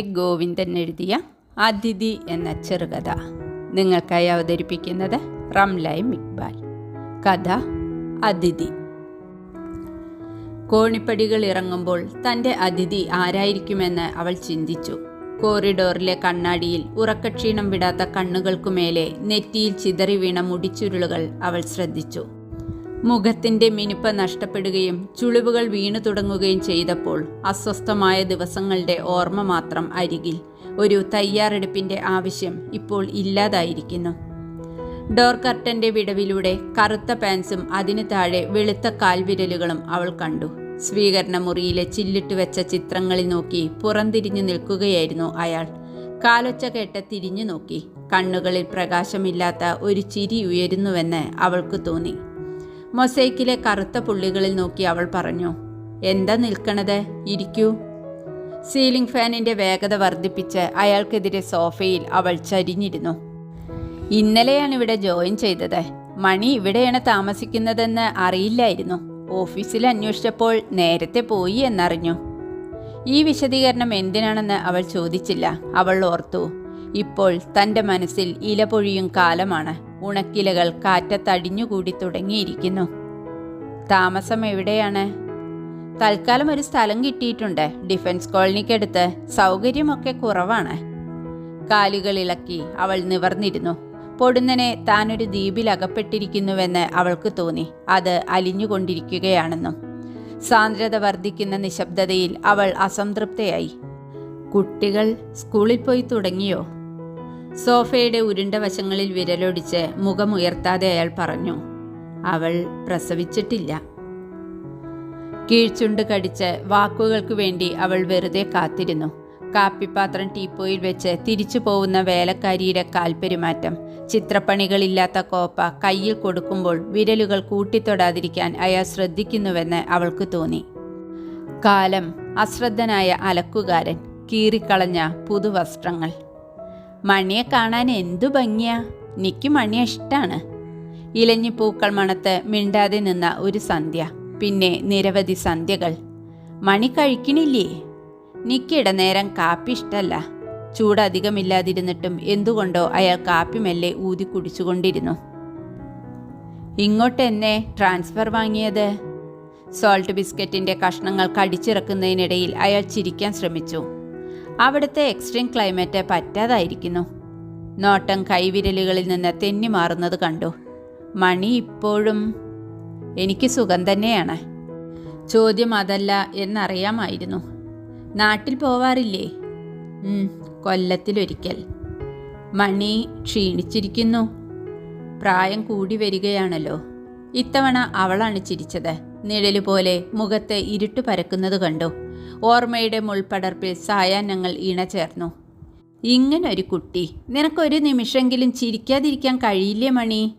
ഗോവിന്ദൻ എഴുതിയ അതിഥി എന്ന ചെറുകഥ നിങ്ങൾക്കായി അവതരിപ്പിക്കുന്നത് റംലൈം ഇക്ബാൽ കഥ അതിഥി. കോണിപ്പടികൾ ഇറങ്ങുമ്പോൾ തന്റെ അതിഥി ആരായിരിക്കുമെന്ന് അവൾ ചിന്തിച്ചു. കോറിഡോറിലെ കണ്ണാടിയിൽ ഉറക്കക്ഷീണം വിടാത്ത കണ്ണുകൾക്കുമേലെ നെറ്റിയിൽ ചിതറി വീണ മുടിച്ചുരുളുകൾ അവൾ ശ്രദ്ധിച്ചു. മുഖത്തിന്റെ മിനുപ്പ് നഷ്ടപ്പെടുകയും ചുളിവുകൾ വീണു തുടങ്ങുകയും ചെയ്തപ്പോൾ അസ്വസ്ഥമായ ദിവസങ്ങളുടെ ഓർമ്മ മാത്രം അരികിൽ ഒരു തയ്യാറെടുപ്പിന്റെ ആവശ്യം ഇപ്പോൾ ഇല്ലാതായിരിക്കുന്നു. ഡോർ കർട്ടന്റെ വിടവിലൂടെ കറുത്ത പാൻസും അതിനു താഴെ വെളുത്ത കാൽവിരലുകളും അവൾ കണ്ടു. സ്വീകരണ മുറിയിലെ ചില്ലിട്ട് വെച്ച ചിത്രങ്ങളിൽ നോക്കി പുറംതിരിഞ്ഞു നിൽക്കുകയായിരുന്നു അയാൾ. കാലൊച്ച കേട്ട് തിരിഞ്ഞു നോക്കി. കണ്ണുകളിൽ പ്രകാശമില്ലാത്ത ഒരു ചിരി ഉയരുന്നുവെന്ന് അവൾക്ക് തോന്നി. മൊസൈക്കിലെ കറുത്ത പുള്ളികളിൽ നോക്കി അവൾ പറഞ്ഞു എന്താ നിൽക്കണത്? ഇരിക്കൂ. സീലിംഗ് ഫാനിന്റെ വേഗത വർദ്ധിപ്പിച്ച് അയാൾക്കെതിരെ സോഫയിൽ അവൾ ചരിഞ്ഞിരുന്നു. ഇന്നലെയാണ് ഇവിടെ ജോയിൻ ചെയ്തത്. മണി ഇവിടെയാണ് താമസിക്കുന്നതെന്ന് അറിയില്ലായിരുന്നു. ഓഫീസിൽ അന്വേഷിച്ചപ്പോൾ നേരത്തെ പോയി എന്നറിഞ്ഞു. ഈ വിശദീകരണം എന്തിനാണെന്ന് അവൾ ചോദിച്ചില്ല. അവൾ ഓർത്തു ഇപ്പോൾ തന്റെ മനസ്സിൽ ഇലപൊഴിയും കാലമാണ്. ഉണക്കിലകൾ കാറ്റത്തടിഞ്ഞുകൂടി തുടങ്ങിയിരിക്കുന്നു. താമസം എവിടെയാണ്? തൽക്കാലം ഒരു സ്ഥലം കിട്ടിയിട്ടുണ്ട്. ഡിഫൻസ് കോളനിക്കടുത്ത്. സൗകര്യമൊക്കെ കുറവാണ്. കാലുകൾ ഇളക്കി അവൾ നിവർന്നിരുന്നു. പൊടുന്നനെ താനൊരു ദ്വീപിൽ അകപ്പെട്ടിരിക്കുന്നുവെന്ന് അവൾക്ക് തോന്നി. അത് അലിഞ്ഞുകൊണ്ടിരിക്കുകയാണെന്നും. സാന്ദ്രത വർദ്ധിക്കുന്ന നിശബ്ദതയിൽ അവൾ അസംതൃപ്തയായി. കുട്ടികൾ സ്കൂളിൽ പോയി തുടങ്ങിയോ? സോഫയുടെ ഉരുണ്ട വശങ്ങളിൽ വിരലൊടിച്ച് മുഖമുയർത്താതെ അയാൾ പറഞ്ഞു അവൾ പ്രസവിച്ചിട്ടില്ല. കീഴ്ചുണ്ട് കടിച്ച് വാക്കുകൾക്ക് വേണ്ടി അവൾ വെറുതെ കാത്തിരുന്നു. കാപ്പിപാത്രം ടീപ്പോയിൽ വെച്ച് തിരിച്ചു പോകുന്ന വേലക്കാരിയുടെ കാൽപ്പെരുമാറ്റം ചിത്രപ്പണികളില്ലാത്ത കോപ്പ കയ്യിൽ കൊടുക്കുമ്പോൾ വിരലുകൾ കൂട്ടിത്തൊടാതിരിക്കാൻ അയാൾ ശ്രദ്ധിക്കുന്നുവെന്ന് അവൾക്ക് തോന്നി. കാലം അശ്രദ്ധനായ അലക്കുകാരൻ കീറിക്കളഞ്ഞ പുതുവസ്ത്രങ്ങൾ. മണിയെ കാണാൻ എന്തു ഭംഗിയാ. നിക്ക് മണിയെ ഇഷ്ടാണ്. ഇലഞ്ഞി പൂക്കൾ മണത്ത് മിണ്ടാതെ നിന്ന ഒരു സന്ധ്യ പിന്നെ നിരവധി സന്ധ്യകൾ. മണി കഴിക്കണില്ലേ? നിക്കിടനേരം കാപ്പി ഇഷ്ടല്ല. ചൂടധികമില്ലാതിരുന്നിട്ടും എന്തുകൊണ്ടോ അയാൾ കാപ്പി മെല്ലെ ഊതി കുടിച്ചുകൊണ്ടിരുന്നു. ഇങ്ങോട്ട് എന്നെ ട്രാൻസ്ഫർ വാങ്ങിയത്? സോൾട്ട് ബിസ്ക്കറ്റിന്റെ കഷ്ണങ്ങൾ കടിച്ചിറക്കുന്നതിനിടയിൽ അയാൾ ചിരിക്കാൻ ശ്രമിച്ചു. അവിടുത്തെ എക്സ്ട്രീം ക്ലൈമറ്റ് പറ്റാതായിരിക്കുന്നു. നോട്ടം കൈവിരലുകളിൽ നിന്ന് തെന്നി മാറുന്നത് കണ്ടു. മണി ഇപ്പോഴും എനിക്ക് സുഖം തന്നെയാണ്. ചോദ്യം അതല്ല എന്നറിയാമായിരുന്നു. നാട്ടിൽ പോവാറില്ലേ? കൊല്ലത്തിലൊരിക്കൽ. മണി ക്ഷീണിച്ചിരിക്കുന്നു. പ്രായം കൂടി വരികയാണല്ലോ. ഇത്തവണ അവളാണ് ചിരിച്ചത്. നിഴൽ പോലെ മുഖത്ത് ഇരുട്ട് പരക്കുന്നത് കണ്ടു. ഓർമ്മയുടെ മുൾപടർപ്പിൽ സായാഹ്നങ്ങൾ ഇണചേർന്നു ഇങ്ങനൊരു കുട്ടി. നിനക്കൊരു നിമിഷമെങ്കിലും ചിരിക്കാതിരിക്കാൻ കഴിയില്ലേ മണി?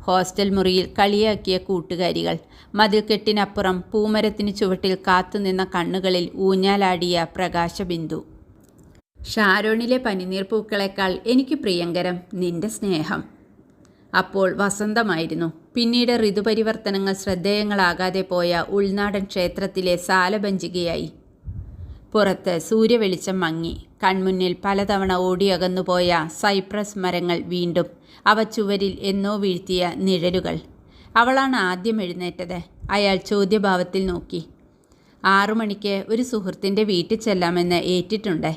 ഹോസ്റ്റൽ മുറിയിൽ കളിയാക്കിയ കൂട്ടുകാരികൾ. മതിൽക്കെട്ടിനപ്പുറം പൂമരത്തിന് ചുവട്ടിൽ കാത്തുനിന്ന കണ്ണുകളിൽ ഊഞ്ഞാലാടിയ പ്രകാശബിന്ദു. ഷാരോണിലെ പനിനീർ പൂക്കളേക്കാൾ എനിക്ക് പ്രിയങ്കരം നിന്റെ സ്നേഹം. അപ്പോൾ വസന്തമായിരുന്നു. പിന്നീട് ഋതുപരിവർത്തനങ്ങൾ ശ്രദ്ധേയങ്ങളാകാതെ പോയ ഉൾനാടൻ ക്ഷേത്രത്തിലെ സാലഭഞ്ചികയായി പുറത്ത് സൂര്യവെളിച്ചം മങ്ങി കൺമുന്നിൽ പലതവണ ഓടിയകന്നുപോയ സൈപ്രസ് മരങ്ങൾ വീണ്ടും അവ ചുവരിൽ എന്നോ വീഴ്ത്തിയ നിഴലുകൾ. അവളാണ് ആദ്യം എഴുന്നേറ്റത്. അയാൾ ചോദ്യഭാവത്തിൽ നോക്കി. ആറു മണിക്ക് ഒരു സുഹൃത്തിന്റെ വീട്ടിൽ ചെല്ലാമെന്ന് ഏറ്റിട്ടുണ്ട്.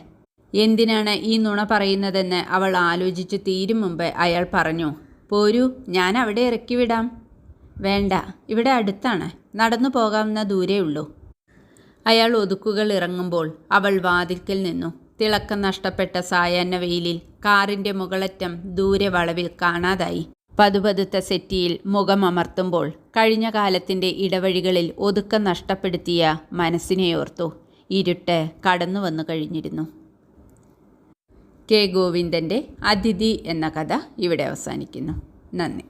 എന്തിനാണ് ഈ നുണ പറയുന്നതെന്ന് അവൾ ആലോചിച്ചു തീരും മുമ്പ് അയാൾ പറഞ്ഞു. പോരൂ ഞാൻ അവിടെ ഇറക്കി വിടാം. വേണ്ട ഇവിടെ അടുത്താണ്. നടന്നു പോകാവുന്ന ദൂരേ ഉള്ളൂ. അയാൾ ഒതുക്കുകൾ ഇറങ്ങുമ്പോൾ അവൾ വാതിൽക്കൽ നിന്നു. തിളക്കം നഷ്ടപ്പെട്ട സായാഹ്ന വെയിലിൽ കാറിന്റെ മുകളറ്റം ദൂരെ വളവിൽ കാണാതായി. പതുപതുത്ത സെറ്റിയിൽ മുഖമമർത്തുമ്പോൾ കഴിഞ്ഞ കാലത്തിന്റെ ഇടവഴികളിൽ ഒതുക്കം നഷ്ടപ്പെടുത്തിയ മനസ്സിനെ ഓർത്തു. ഇരുട്ട് കടന്നു വന്നു കഴിഞ്ഞിരുന്നു. കെ ഗോവിന്ദന്റെ അതിഥി എന്ന കഥ ഇവിടെ അവസാനിക്കുന്നു. നന്ദി.